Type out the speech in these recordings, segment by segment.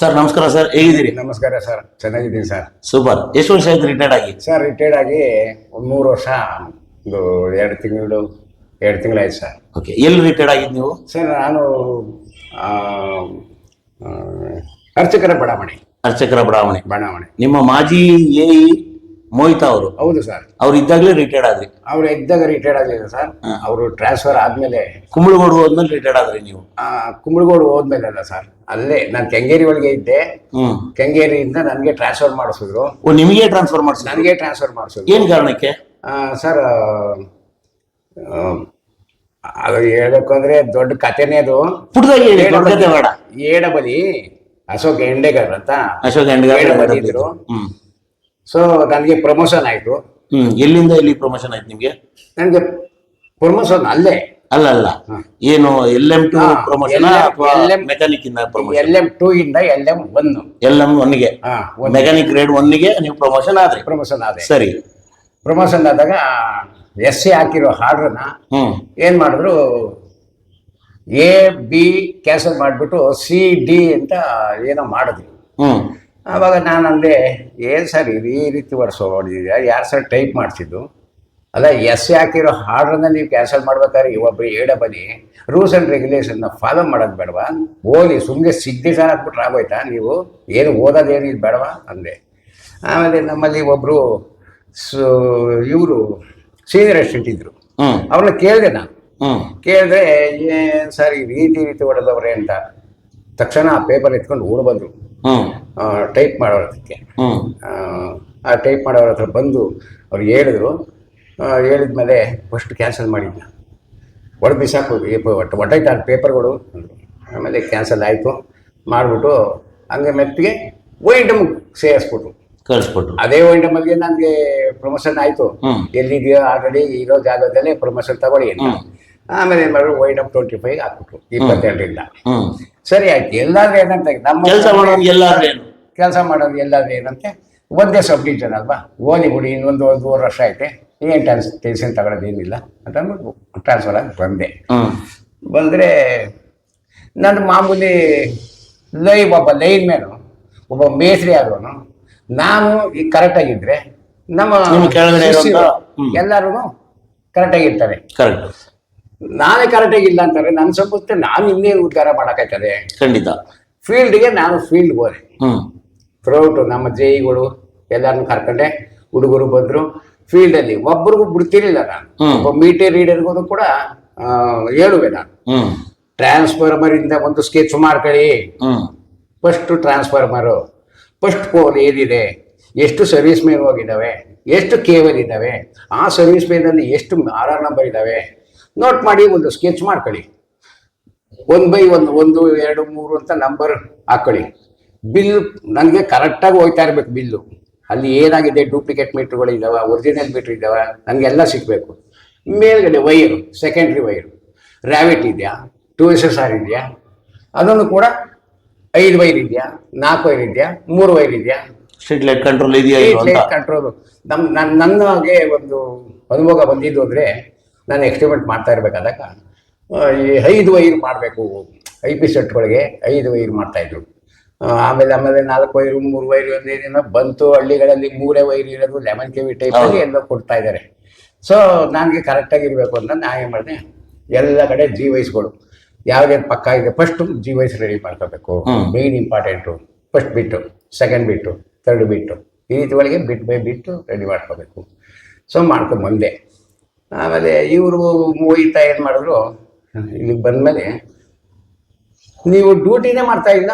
Sir ನಮಸ್ಕಾರ sir ಹೇಗಿದ್ದೀರಿ? ನಮಸ್ಕಾರ ಸರ್ ಚೆನ್ನಾಗಿದ್ದೀನಿ ಸರ್. ಸೂಪರ್. ಎಷ್ಟು ವರ್ಷ ಆಯ್ತು ರಿಟೈರ್ಡ್ ಆಗಿ? ಸರ್ ರಿಟೈರ್ಡ್ ಆಗಿ ಒಂದು ಮೂರು ವರ್ಷ ಒಂದು ಎರಡು ತಿಂಗಳು ಎರಡು ತಿಂಗಳಾಯ್ತು ಸರ್. ಓಕೆ ಎಲ್ಲಿ ರಿಟೈರ್ಡ್ ಆಗಿದ್ದು ನೀವು? ಸರ್ ನಾನು ಅರ್ಚಕರ ಬಡಾವಣೆ. ಅರ್ಚಕರ ಬಡಾವಣೆ. ಬಡಾವಣೆ. ನಿಮ್ಮ ಮಾಜಿ ಎ ಮೋಹಿತಾ ಅವರು. ಹೌದು ಸರ್ ಅವ್ರು ಇದ್ದಾಗಲೇ ರಿಟೈರ್ಡ್ ಆದ್ರಿ. ಅವ್ರು ಇದ್ದಾಗ ರಿಟೈರ್ಡ್ ಆಗಲಿಲ್ಲ ಸರ್ ಅವರು ಟ್ರಾನ್ಸ್ಫರ್ ಆದ್ಮೇಲೆ ಕುಂಬಳಗೋಡು ಹೋದ್ಮೇಲೆ ರಿಟೈರ್ಡ್ ಆದ್ರಿ ನೀವು. ಕುಂಬಳಗೋಡು ಹೋದ್ಮೇಲೆ ಅಲ್ಲ ಸರ್ ಅಲ್ಲೇ ನಾನು ಕೆಂಗೇರಿ ಒಳಗೆ ಇದ್ದೆ. ಹ್ಮ್. ಕೆಂಗೇರಿಯಿಂದ ನನಗೆ ಟ್ರಾನ್ಸ್ಫರ್ ಮಾಡಿಸಿದ್ರು. ಓ ನಿಮಗೆ ಟ್ರಾನ್ಸ್ಫರ್ ಮಾಡಿಸಿ ನನಗೆ ಟ್ರಾನ್ಸ್ಫರ್ ಮಾಡಿಸಿದ್ರು. ಏನ್ ಕಾರಣಕ್ಕೆ? ಆ, ಸರ್ ಅದು ಹೇಳ್ಬೇಕು ಅಂದ್ರೆ ದೊಡ್ಡ ಕಥೆನೇ ಅದು. ಪುಟ್ಟದಾಗಿ ಹೇಳಿ ದೊಡ್ಡ ಕಥೆ ಬೇಡ. ಏಡಬಲಿ. ಅಶೋಕ್ ಎಂಡೆಗರ್ ಅಂತ. ಅಶೋಕ್ ಇದ್ರು. ಹ್ಮ್. ಸೊ ನನಗೆ ಪ್ರಮೋಷನ್ ಆಯ್ತು. ಹ್ಮ್ ಎಲ್ಲಿಂದ ಎಲ್ಲಿ ಪ್ರಮೋಷನ್ ಆಯ್ತು ನಿಮ್ಗೆ? ನನಗೆ ಪ್ರಮೋಷನ್ ಅಲ್ಲೇ. ಅಲ್ಲ ಅಲ್ಲ. ಏನು L M to promotion mechanic ಇಂದ ಪ್ರಮೋಷನ್ ಎಲ್ ಎಂ ಟೂ ಇಂದ L M one L M ಒನ್ಗೆ ಹಾ ಮೆಕ್ಯಾನಿಕ್ ಗ್ರೇಡ್ ಒನ್ಗೆ ನೀವು ಪ್ರಮೋಷನ್ ಆದ್ರೆ. ಪ್ರಮೋಷನ್ ಆದ್ರೆ. ಸರಿ. ಪ್ರಮೋಷನ್ ಆದಾಗ ಎಸ್ ಸಿ ಹಾಕಿರೋ ಹಾರ್ಡ್ರನ್ನ ಹ್ಮ್. ಏನ್ ಮಾಡಿದ್ರು? ಎ ಬಿ ಕ್ಯಾನ್ಸಲ್ ಮಾಡಿಬಿಟ್ಟು ಸಿ ಡಿ ಅಂತ ಏನೋ ಮಾಡಿದ್ರು. ಹ್ಮ್. ಆವಾಗ ನಾನು ಅಂದೆ ಏನು ಸರ್ ಇದು ಈ ರೀತಿ ವರ್ಷ ಹೊಡೆದಿದ್ಯಾ ಯಾರು ಸರ್ ಟೈಪ್ ಮಾಡಿಸಿದ್ದು? ಅಲ್ಲ ಎಸ್ ಹಾಕಿರೋ ಹಾರ್ಡ್ರನ್ನ ನೀವು ಕ್ಯಾನ್ಸಲ್ ಮಾಡ್ಬೇಕಾದ್ರೆ ಒಬ್ಬರು ಏಡ ಬನ್ನಿ. ರೂಲ್ಸ್ ಆ್ಯಂಡ್ ರೆಗ್ಯುಲೇಷನ್ನ ಫಾಲೋ ಮಾಡೋದು ಬೇಡವಾ? ಓದಿ ಸುಮ್ಮನೆ ಸಿಗ್ನೇಚರ್ ಹಾಕ್ಬಿಟ್ರೆ ಆಗೋಯ್ತಾ ನೀವು? ಏನು ಓದೋದೇನು ಇದು ಬೇಡವಾ? ಅಂದೆ. ಆಮೇಲೆ ನಮ್ಮಲ್ಲಿ ಒಬ್ಬರು ಸು ಇವರು ಸೀನಿಯರ್ ಅಸಿಸ್ಟೆಂಟ್ ಇದ್ದರು ಅವ್ರನ್ನ ಕೇಳಿದೆ ನಾನು. ಕೇಳಿದ್ರೆ ಏನು ಸರ್ ಈ ರೀತಿ ರೀತಿ ಹೊಡೆದವ್ರೆ ಅಂತ ತಕ್ಷಣ ಆ ಪೇಪರ್ ಎತ್ಕೊಂಡು ಓಡ್ ಬಂದರು. ಟೈಪ್ ಮಾಡೋದಕ್ಕೆ ಹತ್ರಕ್ಕೆ ಆ ಟೈಪ್ ಮಾಡೋರ ಹತ್ರ ಬಂದು ಅವ್ರು ಹೇಳಿದ್ರು. ಹೇಳಿದ್ಮೇಲೆ ಫಸ್ಟ್ ಕ್ಯಾನ್ಸಲ್ ಮಾಡಿದ್ನ. ಒಡೆದು ಬಿಸಾಕು ಒಟ್ಟು ಒಟ್ಟೈಟ್ ಆ ಪೇಪರ್ಗಳು ಅಂದ್ರು. ಆಮೇಲೆ ಕ್ಯಾನ್ಸಲ್ ಆಯಿತು. ಮಾಡಿಬಿಟ್ಟು ಹಂಗೆ ಮೆತ್ತಿಗೆ ವೈಂಡಮ್ ಸೇರಿಸ್ಬಿಟ್ರು. ಕಳಿಸ್ಬಿಟ್ರು. ಅದೇ ವೈಂಡಮಲ್ಲಿ ನನಗೆ ಪ್ರಮೋಷನ್ ಆಯಿತು. ಎಲ್ಲಿದೆಯೋ ಆಲ್ರೆಡಿ ಇರೋ ಜಾಗದಲ್ಲೇ ಪ್ರಮೋಷನ್ ತಗೊಳ್ಳಿ ಆಮೇಲೆ ಏನು ಮಾಡಿದ್ರು? ವೈಂಡಮ್ ಟ್ವೆಂಟಿ ಫೈವ್ ಹಾಕ್ಬಿಟ್ರು. ಇಪ್ಪತ್ತೆರಡರಿಂದ. ಸರಿ ಆಯ್ತು. ಎಲ್ಲಾದ್ರೂ ಏನಂತ ನಮ್ಮ ಕೆಲಸ ಮಾಡೋದು ಎಲ್ಲಾದ್ರೂ ಏನು? ಕೆಲಸ ಮಾಡೋದು ಎಲ್ಲಾದ್ರೂ ಏನಂತೆ ಒಂದೇ ಸಬ್ ಡಿವಿಷನ್ ಅಲ್ವಾ ಓದಿ ಬಿಡಿ ಇನ್ನೊಂದು ಒಂದೂವರೆ ವರ್ಷ ಐತೆ ಏನು ಟ್ರಾನ್ಸ್ ಟೆನ್ಷನ್ ತಗೊಳ್ಳೋದೇನಿಲ್ಲ ಅಂತ ಅಂದ್ಬಿಟ್ಟು ಟ್ರಾನ್ಸ್ಫರ್ ಆಗಿ ಬಂದೆ. ಬಂದರೆ ನನ್ನ ಮಾಮೂಲಿ ಲೈ ಒಬ್ಬ ಲೈನ್ ಮ್ಯಾನು ಒಬ್ಬ ಮೇಸ್ತ್ರಿ ಆದವನು ನಾನು ಈಗ ಕರೆಕ್ಟಾಗಿದ್ದರೆ ನಮ್ಮ. ಎಲ್ಲರೂ ಕರೆಕ್ಟಾಗಿರ್ತಾರೆ ಕರೆಕ್ಟ್ ನಾನೇ ಕರೆಕ್ಟಾಗಿಲ್ಲ ಅಂತಾರೆ ನನ್ನ ಸಂಬಂಧ ನಾನು ಇನ್ನೇನು ಉದ್ಧಾರ ಮಾಡೋಕ್ಕಾಯ್ತದೆ ಖಂಡಿತ. ಫೀಲ್ಡ್ಗೆ ನಾನು ಫೀಲ್ಡ್ ಹೋದೆ. ಹ್ಮ್ ಥ್ರೂಔಟ್ ನಮ್ಮ ಜೈಗಳು ಎಲ್ಲರನ್ನು ಕರ್ಕೊಂಡೆ ಹುಡುಗರು ಬಂದರು. ಫೀಲ್ಡಲ್ಲಿ ಒಬ್ಬರಿಗೂ ಬಿಡ್ತಿರ್ಲಿಲ್ಲ ನಾನು. ಒಬ್ಬ ಮೀಟರ್ ರೀಡರ್ಗೂ ಕೂಡ ಹೇಳುವೆ ನಾನು. ಟ್ರಾನ್ಸ್ಫಾರ್ಮರ್ ಇಂದ ಒಂದು ಸ್ಕೆಚ್ ಮಾಡ್ಕೊಳ್ಳಿ. First transformer transformer first pole ಏನಿದೆ? ಎಷ್ಟು ಸರ್ವಿಸ್ ಮೇನ್ ಹೋಗಿದ್ದಾವೆ? ಎಷ್ಟು ಕೇಬಲ್ ಇದ್ದಾವೆ? ಆ ಸರ್ವಿಸ್ ಮೇನಲ್ಲಿ ಎಷ್ಟು ಆರ್ ಆರ್ ನಂಬರ್ ಇದ್ದಾವೆ? ನೋಟ್ ಮಾಡಿ ಒಂದು ಸ್ಕೆಚ್ ಮಾಡ್ಕೊಳ್ಳಿ. ಒನ್ ಬೈ ಒಂದು ಒಂದು ಎರಡು ಮೂರು ಅಂತ ನಂಬರ್ ಹಾಕೊಳ್ಳಿ. ಬಿಲ್ ನನಗೆ ಕರೆಕ್ಟಾಗಿ ಹೋಗ್ತಾ ಇರಬೇಕು ಬಿಲ್ಲು. ಅಲ್ಲಿ ಏನಾಗಿದೆ ಡೂಪ್ಲಿಕೇಟ್ ಮೀಟ್ರ್ಗಳು ಇದ್ದಾವೆ ಒರಿಜಿನಲ್ ಮೀಟ್ರ್ ಇದ್ದಾವೆ ನನಗೆಲ್ಲ ಸಿಗಬೇಕು. ಮೇಲ್ಗಡೆ ವೈರು ಸೆಕೆಂಡ್ರಿ ವೈರು ರ್ಯಾವಿಟ್ ಇದೆಯಾ? ಟೂ ಎಸ್ ಎಸ್ ಆರ್ ಇದೆಯಾ? ಅದನ್ನು ಕೂಡ ಐದು ವೈರ್ ಇದೆಯಾ? ನಾಲ್ಕು ವೈರ್ ಇದೆಯಾ? ಮೂರು ವೈರ್ ಇದೆಯಾ? ಸ್ಟ್ರೀಟ್ ಲೈಟ್ ಕಂಟ್ರೋಲ್ ಇದೆಯಾ ಸ್ಟ್ರೀಟ್ ಅಂತ? ಕಂಟ್ರೋಲ್ ನಮ್ಮ ನನ್ನ ನನಗೆ ಒಂದು ಅನುಭವ ಬಂದಿದ್ದು ಅಂದರೆ ನಾನು ಎಕ್ಸ್ಪೆರಿಮೆಂಟ್ ಮಾಡ್ತಾ ಇರಬೇಕಾದಾಗ ಈ ಐದು ವೈರ್ ಮಾಡಬೇಕು. ಐ ಪಿ ಸೆಟ್ಗಳಿಗೆ ಐದು ವೈರ್ ಮಾಡ್ತಾಯಿದ್ರು ಆಮೇಲೆ ಆಮೇಲೆ ನಾಲ್ಕು ವೈರು ಮೂರು ವೈರು ಒಂದೇನೇನೋ ಬಂತು. ಹಳ್ಳಿಗಳಲ್ಲಿ ಮೂರೇ ವೈರು ಇರೋದು ಲೆಮನ್ ಕೆವಿ ಟೈಪ್ ಅಲ್ಲಿ ಎಲ್ಲ ಕೊಡ್ತಾ ಇದ್ದಾರೆ ಸೊ ನನಗೆ ಕರೆಕ್ಟಾಗಿ ಇರಬೇಕು ಅಂತ ನಾ ಏನು ಮಾಡಿದೆ? ಎಲ್ಲ ಕಡೆ ಜಿ ವೈಸ್ಗಳು ಯಾವ್ದೇನು ಪಕ್ಕ ಇದೆ ಫಸ್ಟು ಜಿ ವೈಸ್ ರೆಡಿ ಮಾಡ್ಕೋಬೇಕು. ಮೇನ್ ಇಂಪಾರ್ಟೆಂಟು ಫಸ್ಟ್ ಬಿಟ್ಟು ಸೆಕೆಂಡ್ ಬಿಟ್ಟು ಥರ್ಡ್ ಬಿಟ್ಟು. ಈ ರೀತಿ ಒಳಗೆ ಬಿಟ್ ಬೈ ಬಿಟ್ಟು ರೆಡಿ ಮಾಡ್ಕೋಬೇಕು. ಸೊ ಮಾಡ್ಕೊಂಡು ಬಂದೆ. ಆಮೇಲೆ ಇವರು ಮೋಹಿತ ಏನು ಮಾಡಿದ್ರು? ಇಲ್ಲಿಗೆ ಬಂದಮೇಲೆ ನೀವು ಡ್ಯೂಟಿನೇ ಮಾಡ್ತಾ ಇಲ್ಲ.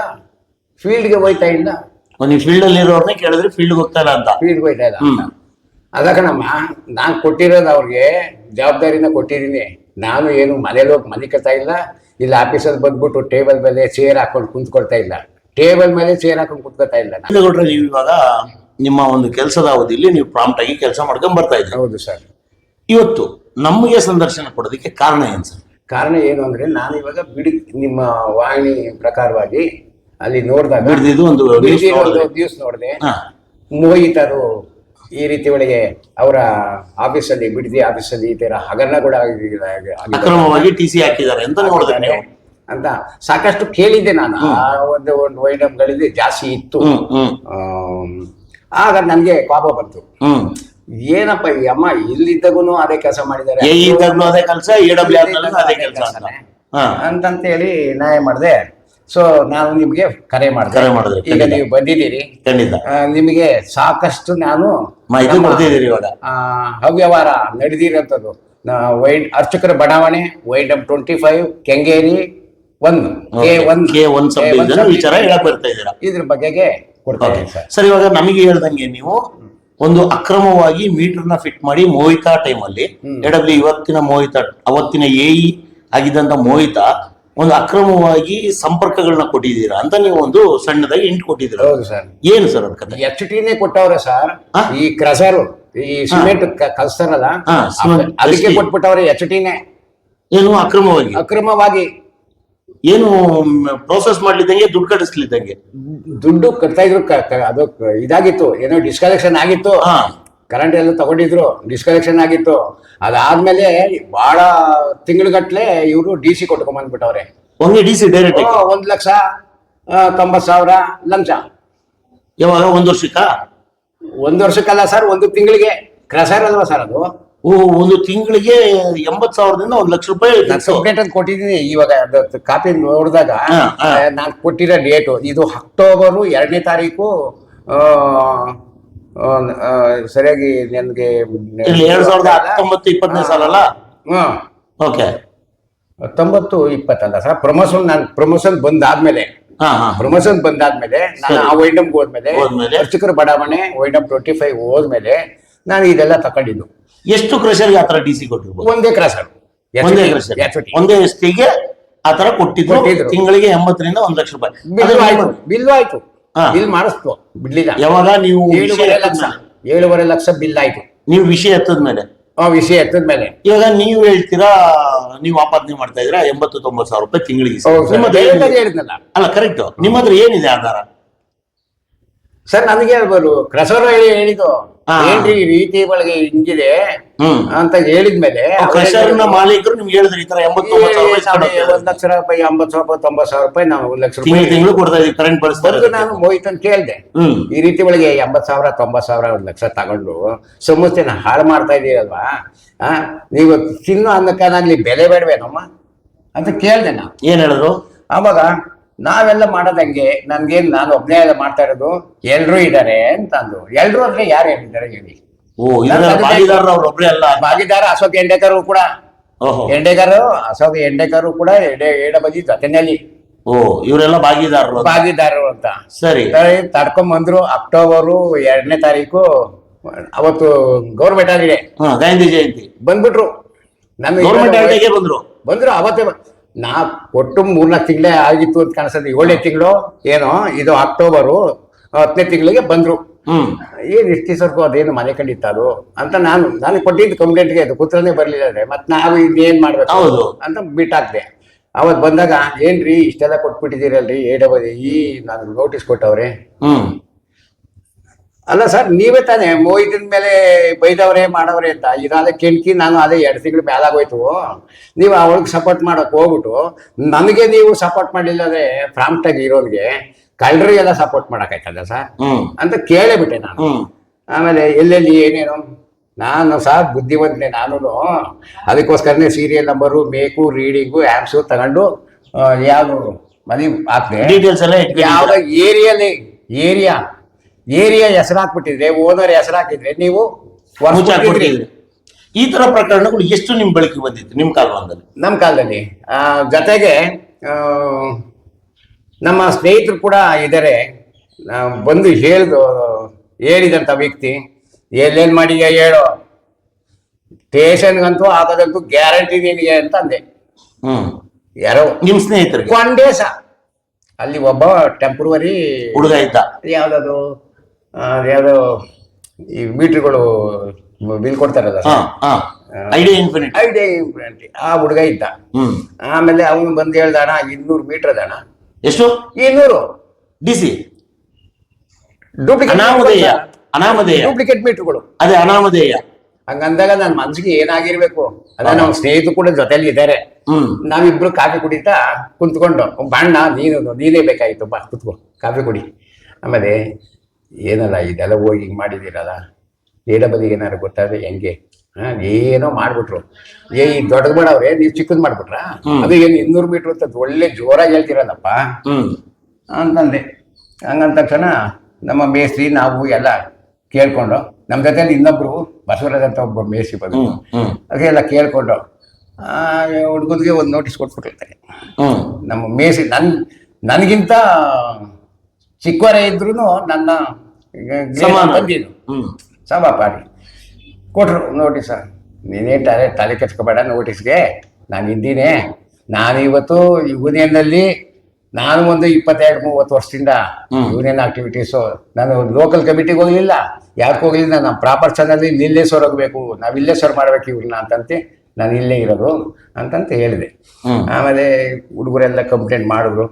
ಫೀಲ್ಡ್ಗೆ ಹೋಯ್ತಾ ಇಲ್ಲ. ಒಂದು ಫೀಲ್ಡ್ ಅಲ್ಲಿ ಇರೋರ್ನೇ ಕೇಳಿದ್ರೆ ಫೀಲ್ಡ್ ಹೋಗ್ತಾ ಇಲ್ಲ ಅಂತ. ಫೀಲ್ಡ್ಗೆ ಹೋಯ್ತಾ ಇಲ್ಲ. ಹ್ಮ್. ನಮ್ಮ ನಾನು ಕೊಟ್ಟಿರೋದು ಅವ್ರಿಗೆ ಜವಾಬ್ದಾರಿನ ಕೊಟ್ಟಿದ್ದೀನಿ. ನಾನು ಏನು ಮನೇಲಿ ಹೋಗಿ ಮನೆ ಕತ್ತಾ ಇಲ್ಲ. ಇಲ್ಲ ಆಫೀಸಲ್ಲಿ ಬಂದ್ಬಿಟ್ಟು ಟೇಬಲ್ ಮೇಲೆ ಚೇರ್ ಹಾಕೊಂಡು ಕುಂತ್ಕೊಳ್ತಾ ಇಲ್ಲ. ಟೇಬಲ್ ಮೇಲೆ ಚೇರ್ ಹಾಕೊಂಡು ಕುಂತ್ಕೊಳ್ತಾ ಇಲ್ಲ ನಾನು. ಗೌಡ್ರೆ ನೀವು ಇವಾಗ ನಿಮ್ಮ ಒಂದು ಕೆಲಸದ ಅವಧಿಯಲ್ಲಿ ನೀವು ಪ್ರಾಂಪ್ಟ್ ಆಗಿ ಕೆಲಸ ಮಾಡ್ಕೊಂಡ್ ಬರ್ತಾ ಇದ್ದೀರಿ. ಹೌದು ಸರ್. ಇವತ್ತು ನಮಗೆ ಸಂದರ್ಶನ ಕೊಡೋದಕ್ಕೆ ಕಾರಣ ಏನು ಸರ್? ಕಾರಣ ಏನು ಅಂದ್ರೆ ನಾನು ಇವಾಗ ಬಿಡಿ ನಿಮ್ಮ ವಾಹಿನಿ ಪ್ರಕಾರವಾಗಿ ಅಲ್ಲಿ ನೋಡಿದಾಗ ಬಿಡ್ದಿದ್ದು ಒಂದು news ನೋಡಿದೆ. ನ್ಯೂಸ್ ನೋಡಿದೆ. ಹಾ. ಮೋಹಿತರು ಈ ರೀತಿ ಒಳಗೆ ಅವರ ಆಫೀಸಲ್ಲಿ ಬಿಡದಿ ಆಫೀಸಲ್ಲಿ ಈ ತರ ಹಗರಣ ಕೂಡ ಆಗಿದೆ. ಅಕ್ರಮವಾಗಿ ಟಿ ಸಿ ಹಾಕಿದ್ದಾರೆ ಅಂತ ನೋಡಿದ್ರೆ ನೀವು. ಅಂತ ಸಾಕಷ್ಟು ಕೇಳಿದ್ದೆ ನಾನು. ಆ ಒಂದು ಒಂದು ವೈಡಮ್ಗಳಿದೆ ಜಾಸ್ತಿ ಇತ್ತು. ಹ್ಮ್ ಹ್ಮ್. ಆಮ್, ಆಗ ನನಗೆ ಕೋಪ ಬಂತು. ಹ್ಮ್. ಏನಪ್ಪ ಈ ಅಮ್ಮ ಇಲ್ಲಿದ್ದಾಗೂ ಅದೇ ಕೆಲಸ ಮಾಡಿದ್ದಾರೆ. ಎ ಇದ್ದಾಗ್ಲೂ ಅದೇ ಕೆಲಸ ಎ ಡಬ್ಲ್ಯೂ ಅದೇ ಕೆಲಸ ಅಂತ. ಹಾ. ಅಂತಂತೇಳಿ ನಾ ಏನ್ ಮಾಡಿದೆ. ಸೊ ನಾನು ನಿಮ್ಗೆ ಕರೆ ಮಾಡಿದೆ. ಕರೆ ಮಾಡಿದ್ರಿ, ಈಗ ಖಂಡಿತ. ನೀವು ಬಂದಿದ್ದೀರಿ. ಖಂಡಿತ. ಆ, ನಿಮಗೆ ಸಾಕಷ್ಟು ನಾನು ಮಾಹಿತಿ ನಮ್ಮ, ಕೊಡ್ತಿದ್ದೀರಿ ಇವಾಗ. ಆ, ಅವ್ಯವಹಾರ ನಡೆದಿರೋಂಥದ್ದು. ವೈಡ್ ಅರ್ಚಕರ ಬಡಾವಣೆ ward up twenty five Kengeri K one K one sub division ವಿಚಾರ. ಹೇಳಕ್ ಬರ್ತಾ ಇದ್ದೀರಾ? ಇದ್ರ ಬಗೆಗೆ ಕೊಡ್ತಾ ಓಕೆ ಇದ್ದೀನಿ ಸರ್. ಸರ್ ಇವಾಗ ನಮಗೆ ಹೇಳ್ದಂಗೆ ನೀವು ಒಂದು ಅಕ್ರಮವಾಗಿ ಮೀಟರ್ನ ಫಿಟ್ ಮಾಡಿ ಮೋಹಿತಾ ಟೈಮಲ್ಲಿ ಎಡಬ್ಲಿ ಇವತ್ತಿನ ಮೋಹಿತಾ ಅವತ್ತಿನ ಎಇ ಆಗಿದ್ದಂತ ಮೋಹಿತ ಒಂದು ಅಕ್ರಮವಾಗಿ ಸಂಪರ್ಕಗಳನ್ನ ಕೊಟ್ಟಿದ್ದೀರಾ ಅಂತ ನೀವು ಒಂದು ಸಣ್ಣದಾಗಿ ಇಂಟ್ ಕೊಟ್ಟಿದ್ದೀರಾ? ಹೌದು ಸರ್. ಏನು ಸರ್ ಅದ್ ಕತೆ? ಎಚ್ ಟಿನೇ ಕೊಟ್ಟವ್ರೆ ಸರ್ ಹಾ? ಈ ಕ್ರಸರು ಈ ಸಿಮೆಂಟ್ ಕಲ್ಸ್ತಾರಲ್ಲ ಹಾ, ಸಿಮೆಂಟ್ ಅದಕ್ಕೆ. ಕೊಟ್ಬಿಟ್ಟವ್ರೆ ಎಚ್ ಟಿನೇ ಏನು ಅಕ್ರಮವಾಗಿ? ಅಕ್ರಮವಾಗಿ. ಏನು ಪ್ರೋಸೆಸ್ ಮಾಡ್ಲಿದ್ದಂಗೆ ದುಡ್ಡು ಕಟ್ಟಿಸ್ಲಿದ್ದಂಗೆ? ದುಡ್ಡು ಕಟ್ತಾ ಇದ್ರು ಕ- ಕ- ಅದು ಕ- ಇದಾಗಿತ್ತು ಏನೋ ಡಿಸ್ಕಲೆಕ್ಷನ್ ಆಗಿತ್ತು. ಹಾ. ಕರೆಂಟ್ ಎಲ್ಲ ತಗೊಂಡಿದ್ರು ಡಿಸ್ಕನೆಕ್ಷನ್ ಆಗಿತ್ತು. ಅದಾದ್ಮೇಲೆ ಬಹಳ ತಿಂಗಳಗಟ್ಲೆ ಇವರು ಡಿ ಸಿ ಕೊಟ್ಕೊಂಬಂದ್ಬಿಟ್ಟವ್ರೆ ಒಂದು ಡಿ ಸಿ ಡೈರೆಕ್ಟ್ ಒಂದ್ ಲಕ್ಷ ತೊಂಬತ್ ಸಾವಿರ ಲಂಚ. ಯಾವಾಗ? ಒಂದ್ ವರ್ಷಕ್ಕ? ಒಂದ್ ವರ್ಷಕ್ಕಲ್ಲ ಸರ್ ಒಂದು ತಿಂಗಳಿಗೆ. ಕ್ರಸರ್ ಅಲ್ವಾ ಸರ್ ಅದು? ಓ ಒಂದು ತಿಂಗಳಿಗೆ ಎಂಬತ್ ಸಾವಿರದಿಂದ ಒಂದ್ ಲಕ್ಷ ರೂಪಾಯಿ ಸಪ್ರೇಟ್ ಅಂತ ಕೊಟ್ಟಿದ್ದೀನಿ ಇವಾಗ ಕಾಪಿ ನೋಡಿದಾಗ. ನಾನು ಕೊಟ್ಟಿರೋ ಡೇಟು ಇದು ಅಕ್ಟೋಬರ್ ಎರಡನೇ ತಾರೀಕು ಸರಿಯಾಗಿ ನನಗೆ ಎರಡ್ ಸಾವಿರದ ಹತ್ತೊಂಬತ್ತು ಇಪ್ಪತ್ತನೇ ಸಾಲ ಅಲ್ಲ ಹ್ಮ್ ಓಕೆ. ಹತ್ತೊಂಬತ್ತು ಇಪ್ಪತ್ತಲ್ಲ ಸರ್ ಪ್ರಮೋಷನ್ ನಾನು ಪ್ರಮೋಷನ್ ಬಂದಾದ್ಮೇಲೆ. ಹಾ ಹಾ. ಪ್ರಮೋಷನ್ ಬಂದಾದ್ಮೇಲೆ ನಾನು. ಆ ವೈಂಡಮ್ಗೆ ಹೋದ್ಮೇಲೆ? ಅರ್ಚಕರ ಬಡಾವಣೆ ವೈಂಡಮ್ ಟ್ವೆಂಟಿ ಫೈವ್ ಹೋದ್ಮೇಲೆ ನಾನು ಇದೆಲ್ಲ ತಗೊಂಡಿದ್ದು. ಎಷ್ಟು ಕ್ರಷರ್ಗೆ ಆತರ ಡಿ ಸಿ ಕೊಟ್ಟಿರ್ಬೋದು? ಒಂದೇ ಕ್ರಷರ್ ಒಂದೇ ಎಸ್ಟಿಗೆ ಆತರ ಕೊಟ್ಟಿದ್ರು. ತಿಂಗಳಿಗೆ ಎಂಬತ್ತರಿಂದ ಒಂದ್ ಲಕ್ಷ ರೂಪಾಯಿ. ಬಿಲ್ ಆಯ್ತು ಬಿಲ್ಲು ಆಯ್ತು. ಬಿಲ್ ಮಾಡಿಸ್ತು ಬಿಡ್ಲಿಲ್ಲ. ಯಾವಾಗ? ನೀವು ಏಳುವರೆ ಲಕ್ಷ. ಏಳುವರೆ ಲಕ್ಷ ಬಿಲ್ ಆಯ್ತು. ನೀವು ವಿಷಯ ಎತ್ತದ್ಮೇಲೆ ಆ ವಿಷಯ ಎತ್ತದ ಮೇಲೆ. ಇವಾಗ ನೀವು ಹೇಳ್ತೀರಾ ನೀವು ಆಪಾದನೆ ಮಾಡ್ತಾ ಇದ್ರ ಎಂಬತ್ತು ತೊಂಬತ್ತು ಸಾವಿರ ರೂಪಾಯಿ ತಿಂಗಳಿಗೆ ಬೇರೆ? ಬೇರೆ ಅಲ್ಲ ಕರೆಕ್ಟ್ ನಿಮ್ಮ ಹತ್ರ ಏನಿದೆ ಆಧಾರ? ಸರ್ ನನಗೆ ಹೇಳ್ಬೋದು. ಕ್ರಸರ್ ಹೇಳಿ ಹೇಳಿದ್ದು. ಏನ್ರಿ ಈ ರೀತಿ ಒಳಗೆ ಹಿಂಗಿದೆ. ಅಂತ ಹೇಳಿದ್ಮೇಲೆ ಕ್ರಷರ್ನ ಮಾಲೀಕರು ನಿಮ್ಗೆ ಹೇಳಿದ್ರು ಈ ತರ ಎಂಬತ್ತು ಒಂದ್ ಲಕ್ಷ ರೂಪಾಯಿ ಎಂಬತ್ತು ಸಾವಿರ ರೂಪಾಯಿ ತೊಂಬತ್ತು ಸಾವಿರ ರೂಪಾಯಿ ನಾವು ಒಂದ್ ಲಕ್ಷ ರೂಪಾಯಿ ತಿಂಗಳು ಕೊಡ್ತಾ ಇದ್ದೀವಿ ಕರೆಂಟ್ ಬಳಸ್ತಾರೆ ನಾನು ಮೋಹಿತ್ ಅಂತ ಕೇಳಿದೆ ಈ ರೀತಿ ಒಳಗೆ ಎಂಬತ್ತು ಸಾವಿರ ತೊಂಬತ್ತು ಸಾವಿರ ಒಂದ್ ಲಕ್ಷ ತಗೊಂಡು ಸಂಸ್ಥೆನ ಹಾಳು ಮಾಡ್ತಾ ಇದೀರಲ್ವಾ? ಆ ನೀವು ತಿನ್ನೋ ಅನ್ನಕ್ಕಾಗಲಿ ಬೆಲೆ ಬೇಡವೇನಮ್ಮ? ಅಂತ ಕೇಳಿದೆ ನಾನು. ಏನ್ ಹೇಳಿದ್ರು? ಆವಾಗ ನಾವೆಲ್ಲ ಮಾಡೋದಂಗೆ ನನ್ಗೇನು ನಾನು ಒಬ್ಬನೇ ಎಲ್ಲ ಮಾಡ್ತಾ ಇರೋದು ಎಲ್ಲರೂ ಇದ್ದಾರೆ ಅಂತ ಅಂದ್ರು ಎಲ್ರು ಅಂದ್ರೆ ಯಾರು ಹೇಳಿದ್ದಾರೆ ಹೇಳಿ. ಓ ಇದ್ರ ಅವ್ರೊಬ್ರೇ ಅಲ್ಲ? ಭಾಗಿದಾರ ಅಶೋಕ್ ಎಂಡೇಕರ್ ಕೂಡ. ಓಹೋ. ಎಂಡೇಕರ್ ಅಶೋಕ್ ಎಂಡೇಕರ್ ಕೂಡ ಎಡೆ ಜೊತೆನಲ್ಲಿ ಓ ಇವರೆಲ್ಲ ಭಾಗಿದಾರರು. ಭಾಗಿದಾರರು ಅಂತ. ಸರಿ. ತಡ್ಕೊಂಡ್ ಬಂದ್ರು ಅಕ್ಟೋಬರ್ ಎರಡನೇ ತಾರೀಕು. ಅವತ್ತು ಗೌರ್ಮೆಂಟ್ ಆಗಿದೆ ಗಾಂಧಿ ಜಯಂತಿ. ಬಂದ್ಬಿಟ್ರು. ನಮಗೆ ಗೌರ್ಮೆಂಟ್ ಬಂದ್ರು? ಬಂದ್ರು ಅವತ್ತೇ ನಾ ಒಟ್ಟು ಮೂರ್ನಾಲ್ಕು ತಿಂಗಳೇ ಆಗಿತ್ತು ಅಂತ ಕಾಣಿಸ್ತದೆ ಏಳನೇ ತಿಂಗಳು ಏನೋ ಇದು ಅಕ್ಟೋಬರು ಹತ್ತನೇ ತಿಂಗಳಿಗೆ ಬಂದ್ರು. ಏನ್ ಇಷ್ಟು ದಿವಸಕ್ಕೂ ಅದೇನು ಮನೆ ಕಂಡಿತ್ತ ಅದು ಅಂತ ನಾನು ನಾನು ಕೊಟ್ಟಿದ್ದು ಕಂಪ್ಲೇಂಟ್ಗೆ ಅದು ಕೂತ್ರನೇ ಬರಲಿಲ್ಲ ಅಂದ್ರೆ ಮತ್ತೆ ನಾವು ಇನ್ನೇನ್ ಮಾಡ್ಬೇಕು ಹೌದು. ಅಂತ ಬಿಟ್ಟಾಕ್ದೆ. ಅವತ್ ಬಂದಾಗ ಏನ್ರಿ ಇಷ್ಟೆಲ್ಲ ಕೊಟ್ಬಿಟ್ಟಿದ್ದೀರಲ್ರಿ ಏಡಬದಿ ಈ ನಾನು ನೋಟಿಸ್ ಕೊಟ್ಟವ್ರೆ? ಹ್ಮ್. ಅಲ್ಲ ಸರ್ ನೀವೇ ತಾನೇ ಮೋಹಿತನ ಮೇಲೆ ಬೈದವ್ರೆ ಮಾಡವ್ರೆ ಅಂತ. ಇದಾದ ಕೆಣಕಿ ನಾನು ಅದೇ ಎರಡು ತಿಂಗಳು ಮೇಲಾಗೋಯ್ತು. ನೀವು ಅವಳಿಗೆ ಸಪೋರ್ಟ್ ಮಾಡೋಕೆ ಹೋಗ್ಬಿಟ್ಟು ನನಗೆ ನೀವು ಸಪೋರ್ಟ್ ಮಾಡಲಿಲ್ಲ ಅಂದ್ರೆ ಪ್ರಾಮ್ಟಾಗಿ ಆಗಿ ಇರೋನ್ಗೆ ಕಳ್ಳರಿಗೆಲ್ಲ ಸಪೋರ್ಟ್ ಮಾಡಕ್ಕಾಯ್ತಲ್ಲ ಸರ್ ಹ್ಮ್. ಅಂತ ಕೇಳಿಬಿಟ್ಟೆ ನಾನು. ಆಮೇಲೆ ಎಲ್ಲೆಲ್ಲಿ ಏನೇನು? ನಾನು ಸಹ ಬುದ್ಧಿವಂತನೇ ನಾನು ಅದಕ್ಕೋಸ್ಕರನೇ serial number make reading apps ತಗೊಂಡು ಯಾವ ಮನೆ ಹಾಕ್ದೆ. ಡೀಟೇಲ್ಸ್ ಎಲ್ಲ ಯಾವ ಏರಿಯಲ್ಲಿ ಏರಿಯಾ ಏರಿಯಾ ಹೆಸರು ಹಾಕ್ಬಿಟ್ಟಿದ್ರೆ ಓನರ್ ಹೆಸರು ಹಾಕಿದ್ರೆ ನೀವು. ಈ ತರ ಪ್ರಕರಣಗಳು ಎಷ್ಟು ನಿಮ್ಮ ಬೆಳಕಿಗೆ ಬಂದಿತ್ತು ನಿಮ್ಮ ಕಾಲದಲ್ಲಿ ನಮ್ಮ ಕಾಲದಲ್ಲಿ. ಜೊತೆಗೆ ನಮ್ಮ ಸ್ನೇಹಿತರು ಕೂಡ ಇದ್ದಾರೆ ಬಂದು ಹೇಳ್ದು ಹೇಳಿದಂಥ ವ್ಯಕ್ತಿ ಎಲ್ಲೇನು ಮಾಡಿದ ಹೇಳು. ಸ್ಟೇಷನ್ಗಂತೂ ಆಗೋದಂತೂ ಗ್ಯಾರಂಟಿ ನಿನಗೆ ಅಂತ ಅಂದೆ. ಯಾರೋ ನಿಮ್ ಸ್ನೇಹಿತರಿಗೆ? ಕೊಂಡೇಸ ಅಲ್ಲಿ ಒಬ್ಬ ಟೆಂಪ್ರವರಿ ಹುಡುಗ ಇದ್ದ. ಯಾವ್ದದು ಯಾವ್ದೋ ಈ ಮೀಟ್ರ್ಗಳು ಬಿಲ್ ಕೊಡ್ತಾರಲ್ಲ ಐಡಿಯಾ ಇನ್ಫಿನಿಟಿ. Idea Infinity. ಆ ಹುಡುಗ ಇದ್ದ. ಆಮೇಲೆ ಅವನು ಬಂದು ಹೇಳ್ದ ಅಣ್ಣ ಇನ್ನೂರು ಮೀಟರ್ ಅದಣ ಅಣ್ಣ. ಎಷ್ಟು? ಇನ್ನೂರು. ಡಿ ಸಿ ಡೂಪ್ಲಿಕೇಟ್ ಅನಾಮಧೇಯ ಅನಾಮಧೇಯ. ಡೂಪ್ಲಿಕೇಟ್ ಮೀಟರ್ಗಳು ಅದೇ ಅನಾಮಧೇಯ. ಹಂಗಂದಾಗ ನನ್ನ ಮನ್ಸಿಗೆ ಏನಾಗಿರ್ಬೇಕು? ಅದ ನಮ್ಮ ಸ್ನೇಹಿತರು ಕೂಡ ಜೊತೆಲಿ ಇದ್ದಾರೆ. ಹ್ಮ್. ನಾವಿಬ್ರು ಕಾಫಿ ಕುಡಿತಾ ಕುಂತ್ಕೊಂಡು ಬಣ್ಣ ನೀನು ನೀನೇ ಬೇಕಾಗಿತ್ತು ಬಾ ಕುತ್ಕೋ ಕಾಫಿ ಕುಡಿ. ಆಮೇಲೆ ಏನಲ್ಲ ಇದೆಲ್ಲ ಹೋಗಿ ಮಾಡಿದ್ದೀರಲ್ಲ? ನೀಡ ಬದಿಗೆ ಏನಾದ್ರು ಗೊತ್ತಾದ್ರೆ ಹೆಂಗೆ? ಏನೋ ಮಾಡ್ಬಿಟ್ರು. ಏ ಈ ದೊಡ್ಡದ್ ಮಾಡವ್ರೆ ನೀವು ಚಿಕ್ಕದ್ ಮಾಡ್ಬಿಟ್ರಾ? ಅದು ಏನು ಇನ್ನೂರು ಮೀಟರ್ ಅಂತ ಒಳ್ಳೆ ಜೋರಾಗಿ ಹೇಳ್ತಿರಲ್ಲಪ್ಪ? ಅಂತಂದೆ ಹಂಗಂದ. ತಕ್ಷಣ ನಮ್ಮ ಮೇಸ್ತ್ರಿ ನಾವು ಎಲ್ಲ ಕೇಳ್ಕೊಂಡು ನಮ್ಮ ಜೊತೆಲಿ ಇನ್ನೊಬ್ರು ಬಸವರಾಜ್ ಅಂತ ಒಬ್ಬ ಮೇಸ್ತ್ರಿ ಬಂದು ಅದೆಲ್ಲ ಕೇಳ್ಕೊಂಡು ಹುಡುಗನಿಗೆ ಒಂದು ನೋಟಿಸ್ ಕೊಟ್ಬಿಟ್ಟಿರ್ತಾರೆ. ನಮ್ಮ ಮೇಸಿ ನನ್ ನನಗಿಂತ ಚಿಕ್ಕವರೇ ಇದ್ರು ನನ್ನ ಸಮಾನ. ಬಂದಿದ್ದು ಕೊಟ್ರು ನೋಟಿಸ ನೀನೇ ತಲೆ ತಲೆ ಕೆಚ್ಕೋಬೇಡ ನೋಟಿಸ್ಗೆ ನಾನು ಇದ್ದೀನಿ. ನಾನು ಇವತ್ತು ಯೂನಿಯನ್ನಲ್ಲಿ ನಾನು ಒಂದು ಇಪ್ಪತ್ತೆರಡು ಮೂವತ್ತು ವರ್ಷದಿಂದ. ಯೂನಿಯನ್ ಆಕ್ಟಿವಿಟೀಸು ನಾನು ಲೋಕಲ್ ಕಮಿಟಿಗೆ ಹೋಗಲಿಲ್ಲ. ಯಾಕೆ ಹೋಗಲಿಲ್ಲ? ನಮ್ಮ ಪ್ರಾಪರ್ ಚಾನಲ್ಲಿ ಇಲ್ಲೇ ಸರ್ ಹೋಗಬೇಕು ನಾವು ಇಲ್ಲೇಶ್ವರ ಮಾಡ್ಬೇಕು ಇವ್ರನ್ನ ಅಂತಂತೆ. ನಾನು ಇಲ್ಲೇ ಇರೋದು ಅಂತಂತ ಹೇಳಿದೆ. ಆಮೇಲೆ ಹುಡುಗರೆಲ್ಲ ಕಂಪ್ಲೇಂಟ್ ಮಾಡಿದ್ರು.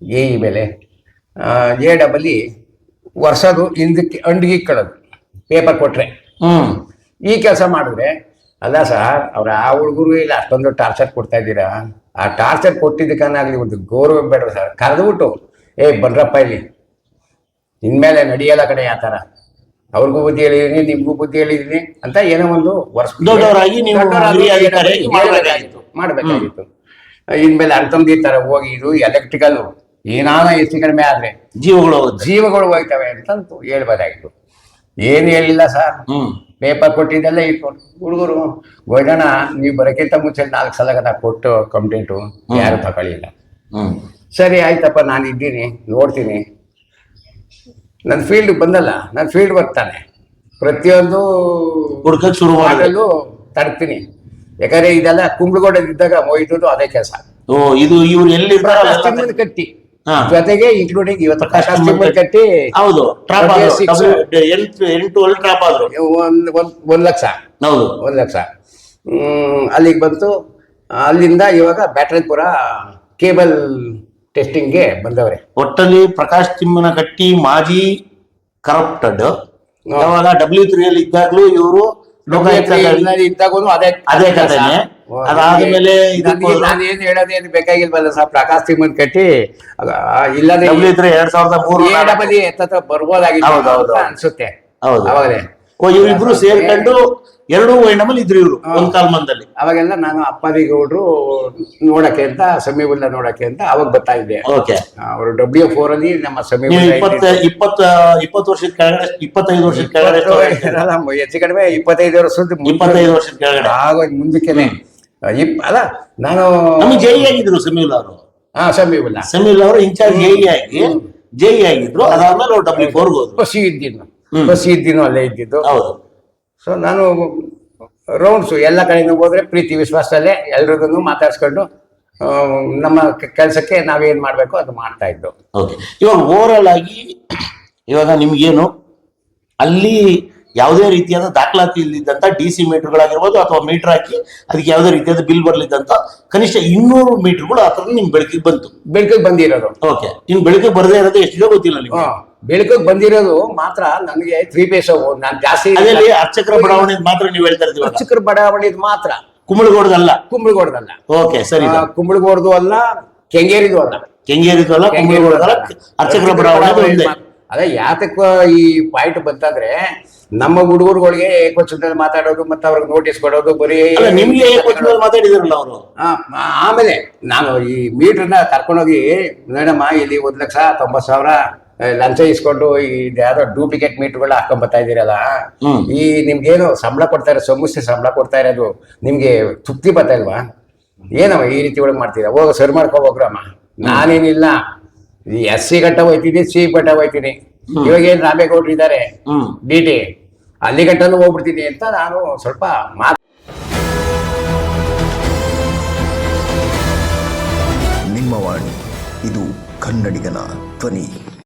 ಎ ಇ ಮೇಲೆ ಎ ಡಬಲ್ಲಿ ವರ್ಷದು ಹಿಂದಕ್ಕೆ ಅಂಡಿಗೆ ಕಳೋದು ಪೇಪರ್ ಕೊಟ್ಟರೆ ಈ ಕೆಲಸ ಮಾಡಿದ್ರೆ ಅಲ್ಲ ಸರ್ ಅವ್ರ ಆ ಹುಡುಗರು ಇಲ್ಲ ಅಷ್ಟೊಂದು ಟಾರ್ಚರ್ ಕೊಡ್ತಾ ಇದ್ದೀರಾ? ಆ ಟಾರ್ಚರ್ ಕೊಟ್ಟಿದ್ದಕ್ಕಾಗಲಿ ಒಂದು ಗೌರವ ಬೇಡ ಸರ್. ಕರೆದ್ಬಿಟ್ಟು ಏ ಬನ್ರಪ್ಪ ಇಲ್ಲಿ. ಇನ್ಮೇಲೆ ನಡೆಯಲ್ಲ ಕಡೆ ಆ ಥರ. ಅವ್ರಿಗೂ ಬುದ್ಧಿ ಹೇಳಿದೀನಿ ನಿಮಗೂ ಬುದ್ಧಿ ಹೇಳಿದೀನಿ ಅಂತ ಏನೋ ಒಂದು ವರ್ಷ ಮಾಡಬೇಕಾಗಿತ್ತು. ಇನ್ಮೇಲೆ ಅರ್ಥಂದಿ ಥರ ಹೋಗಿ ಇದು ಎಲೆಕ್ಟ್ರಿಕಲ್ ಏನಾನ ಹೆಚ್ಚು ಕಡಿಮೆ ಆದ್ರೆ ಜೀವಗಳು ಜೀವಗಳು ಹೋಗ್ತವೆ ಅಂತ ಹೇಳ್ಬೋದಾಗಿತ್ತು. ಏನು ಹೇಳಿಲ್ಲ ಸರ್. ಹ್ಮ್. ಪೇಪರ್ ಕೊಟ್ಟಿದ್ದೆಲ್ಲ ಇಟ್ಕೊಂಡು ಹುಡುಗರು ಗೋಡಣ ನೀವು ಬರೋಕ್ಕಿಂತ ಮುಂಚೆ ನಾಲ್ಕು ಸಲ ನಾ ಕೊಟ್ಟು ಕಂಪ್ಲೇಂಟು ಯಾರು ತಗೊಳ್ಳಿಲ್ಲ. ಸರಿ ಆಯ್ತಪ್ಪ ನಾನು ಇದ್ದೀನಿ ನೋಡ್ತೀನಿ. ನನ್ನ ಫೀಲ್ಡ್ ಬಂದಲ್ಲ ನನ್ನ ಫೀಲ್ಡ್ ಬರ್ತಾನೆ ಪ್ರತಿಯೊಂದು ಹುಡುಕಕ್ಕೆ ಶುರು ಮಾಡಲು ತಡ್ತೀನಿ. ಯಾಕಂದ್ರೆ ಇದೆಲ್ಲ ಕುಂಬಳಗೋಡದಿದ್ದಾಗ ಮೊಯ್ತದ್ದು ಅದೇ ಕೆಲಸ. ಓ ಇದು ಇವ್ರು ಎಲ್ಲಿ ಕಟ್ಟಿ. ಜೊತೆಗೆ ಇನ್ಕ್ಲೂಡಿಂಗ್ ಇವತ್ತು ಪ್ರಕಾಶ್ ಕಟ್ಟಿ ಹೌದು. ಟ್ರಾಪ್ ಎಂಟು ಒಲ್ ಟ್ರಾಪ್ ಆದ್ರು. ಒಂದ್ ಒಂದ್ ಲಕ್ಷ. ಹೌದು. ಒಂದು ಲಕ್ಷ. ಹ್ಮ್, ಅಲ್ಲಿಗೆ ಬಂತು. ಅಲ್ಲಿಂದ ಇವಾಗ ಬ್ಯಾಟ್ರಿಪುರ ಕೇಬಲ್ ಟೆಸ್ಟಿಂಗ್ಗೆ ಬಂದವ್ರೆ. ಒಟ್ಟಲ್ಲಿ ಪ್ರಕಾಶ್ ತಿಮ್ಮನ ಕಟ್ಟಿ ಮಾಜಿ ಕರಪ್ಟೆಡ್ ಯಾವಾಗ ಡಬ್ಲ್ಯೂ ತ್ರೀ ಅಲ್ಲಿ ಇದ್ದಾಗಲೂ ಇವರು ಲೋಕಾಯುಕ್ತ ಇದ್ದಾಗೂ ಅದೇ ಅದೇ ಕಥೆನೆ. ಅದಾದ್ಮೇಲೆ ನಾನು ಏನ್ ಹೇಳೋದೇನು ಬೇಕಾಗಿಲ್ವಲ್ಲ ಸರ್? ಪ್ರಕಾಶ್ ತಿಮ್ಮನ್ ಕಟ್ಟಿ ಇಲ್ಲದೆ ಇದ್ರೆ ಎರಡ್ ಸಾವಿರದ ಮೂರು ಬದಿ ಬರ್ಬೋದಾಗಿತ್ತು. ಅನ್ಸುತ್ತೆ. ಹೌದು. ಅವಾಗಲೇ. ಇವರಿಬ್ರು ಸೇರ್ಕೊಂಡು ಎರಡೂ ವೈಣಮಲ್ಲಿ ಇದ್ರು ಇವರು ಒಂದ್ ಕಾಲಮಾನದಲ್ಲಿ ಅವಾಗೆಲ್ಲ ನಾನು ಅಪ್ಪಾದಿ ಗೌಡ್ರು ನೋಡಕ್ಕೆ ಅಂತ ಸಮೀವುಲ್ಲ ನೋಡಕ್ಕೆ ಅಂತ ಅವಾಗ ಬರ್ತಾ ಇದ್ದೆ. ಓಕೆ. ಅವರು ಡಬ್ಲ್ಯೂ ಫೋರ್ ಅಲ್ಲಿ ನಮ್ಮ ನೀವು ಸಮೀವುಲ್ಲ ಇಪ್ಪತ್ತ ಇಪ್ಪತ್ತ ಇಪ್ಪತ್ತು ವರ್ಷದ ಕೆಳಗಡೆ ಇಪ್ಪತ್ತೈದು ವರ್ಷದ ಕೆಳಗಡೆ? ಹೆಚ್ಚು ಕಡಿಮೆ ಇಪ್ಪತ್ತೈದು ವರ್ಷದ ಇಪ್ಪತ್ತೈದು ವರ್ಷದ ಕೆಳಗಡೆ. ಆಗ ಮುಂದಕ್ಕೆನೆ. ಇಪ್ ಅಲ್ಲ ನಾನು ನಮಗೆ ಜೈ ಆಗಿದ್ರು ಸಮೀಲ್ ಅವರು. ಹಾ ಸಮೀವುಲ್ಲ ಸಮೀಲ್ ಅವರು ಇನ್ಚಾರ್ಜ್ ಜೈ ಆಗಿ ಜೈ ಆಗಿದ್ರು ಅದಾದ್ಮೇಲೆ ಅವ್ರು ಡಬ್ಲ್ಯೂ ಫೋರ್ಗೆ ಹೋದ್ರು. ಬಸಿ ಇದ್ದಿದ್ದು. ಬಸ್ ಇದ್ದಿದ್ದು ಅಲ್ಲೇ ಇದ್ದಿದ್ದು. ಹೌದು. ಸೊ ನಾನು ರೌಂಡ್ಸು ಎಲ್ಲ ಕಡೆನೂ ಹೋದ್ರೆ ಪ್ರೀತಿ ವಿಶ್ವಾಸದಲ್ಲೇ ಎಲ್ರಿಗೂ ಮಾತಾಡ್ಸ್ಕೊಂಡು ನಮ್ಮ ಕೆಲಸಕ್ಕೆ ನಾವೇನು ಮಾಡಬೇಕು ಅದು ಮಾಡ್ತಾ ಇದ್ದು. ಓಕೆ ಇವಾಗ ಓವರಾಲ್ ಆಗಿ ಇವಾಗ ನಿಮ್ಗೇನು ಅಲ್ಲಿ ಯಾವುದೇ ರೀತಿಯಾದ ದಾಖಲಾತಿ ಇಲ್ಲದಂತ ಡಿ ಸಿ ಮೀಟರ್ಗಳಾಗಿರ್ಬೋದು ಅಥವಾ ಮೀಟರ್ ಹಾಕಿ ಅದಕ್ಕೆ ಯಾವುದೇ ರೀತಿಯಾದ ಬಿಲ್ ಬರಲಿದ್ದಂಥ ಕನಿಷ್ಠ ಇನ್ನೂರು ಮೀಟರ್ಗಳು ಆ ಥರ ನಿಮ್ಮ ಬೆಳಕಿಗೆ ಬಂತು. ಬೆಳಕಿಗೆ ಬಂದಿರೋದು. ಓಕೆ ನಿಮ್ಮ ಬೆಳಕಿಗೆ ಬರದೇ ಇರೋದು ಎಷ್ಟಿದೆ ಗೊತ್ತಿಲ್ಲ ನಿಮ್ಗೆ? ಬೆಳಕಿಗೆ ಬಂದಿರೋದು ಮಾತ್ರ ನನಗೆ ತ್ರೀ ಪೇಸ್ ನಾನು ಜಾಸ್ತಿ ಅರ್ಚಕರ ಬಡಾವಣೆ ಮಾತ್ರ ನೀವು ಹೇಳ್ತಾ ಇರ್ತೀವಿ ಅರ್ಚಕರ ಬಡಾವಣೆ ಮಾತ್ರ. ಕುಂಬಳಗೋಡದಲ್ಲ? ಕುಂಬಳಗೋಡ್ದಲ್ಲ. ಓಕೆ ಸರಿ ಕುಂಬಳಗೋಡದು ಅಲ್ಲ ಕೆಂಗೇರಿದು ಅಲ್ಲ. ಕೆಂಗೇರಿದು ಅಲ್ಲ ಕುಂಬಳಗೋಡದಲ್ಲ ಅರ್ಚಕರ ಬಡಾವಣೆ ಅದೇ ಯಾತಕ್ಕ ಈ ಪಾಯಿಂಟ್ ಬಂತಂದ್ರೆ ನಮ್ಮ ಹುಡುಗರುಗಳಿಗೆ ಏಕವಚನದಲ್ಲಿ ಮಾತಾಡೋದು ಮತ್ತೆ ಅವ್ರಿಗೆ ನೋಟಿಸ್ ಕೊಡೋದು ಬರೀ ನಿಮ್ಗೆ ಕೊಟ್ಟಿದ್ದಲ್ಲಿ ಮಾತಾಡಿದಿರಲ್ಲ ಅವರು? ಆಮೇಲೆ ನಾನು ಈ ಮೀಟರ್ನ ಕರ್ಕೊಂಡೋಗಿ ಮೇಡಮ್ಮ ಇಲ್ಲಿ ಒಂದ್ ಲಕ್ಷ ತೊಂಬತ್ ಸಾವಿರ ಲಂಚ ಇಸ್ಕೊಂಡು ಈ ಯಾವ್ದೋ ಡೂಪ್ಲಿಕೇಟ್ ಮೀಟರ್ಗಳು ಹಾಕೊಂಡ್ ಬರ್ತಾ ಇದೀರಲ್ಲ. ಈ ನಿಮ್ಗೇನು ಸಂಬಳ ಕೊಡ್ತಾ ಇರೋ ಸಮಸ್ಯೆ ಸಂಬಳ ಕೊಡ್ತಾ ಇರೋದು ನಿಮ್ಗೆ ತೃಪ್ತಿ ಬರ್ತಾ ಇಲ್ವಾ? ಏನವ ಈ ರೀತಿ ಒಳಗೆ ಮಾಡ್ತೀರಾ? ಹೋಗ ಸರಿ ಮಾಡ್ಕೊ ಹೋಗ್ರಮ್ಮ ನಾನೇನಿಲ್ಲ. ಈ ಎಸ್ ಸಿ ಗಂಟ ಹೋಯ್ತೀನಿ ಸಿ ಗಂಟ ಹೋಯ್ತೀನಿ. ಇವಾಗ ಏನ್ ರಾಮೇಗೌಡ್ರು ಇದ್ದಾರೆ ಡಿ ಟಿ ಅಲ್ಲಿ ಗಂಟನೂ ಹೋಗ್ಬಿಡ್ತೀನಿ ಅಂತ ನಾನು ಸ್ವಲ್ಪ ಮಾತು ನಿಮ್ಮ ವಾಣಿ ಇದು ಕನ್ನಡಿಗನ ಧ್ವನಿ.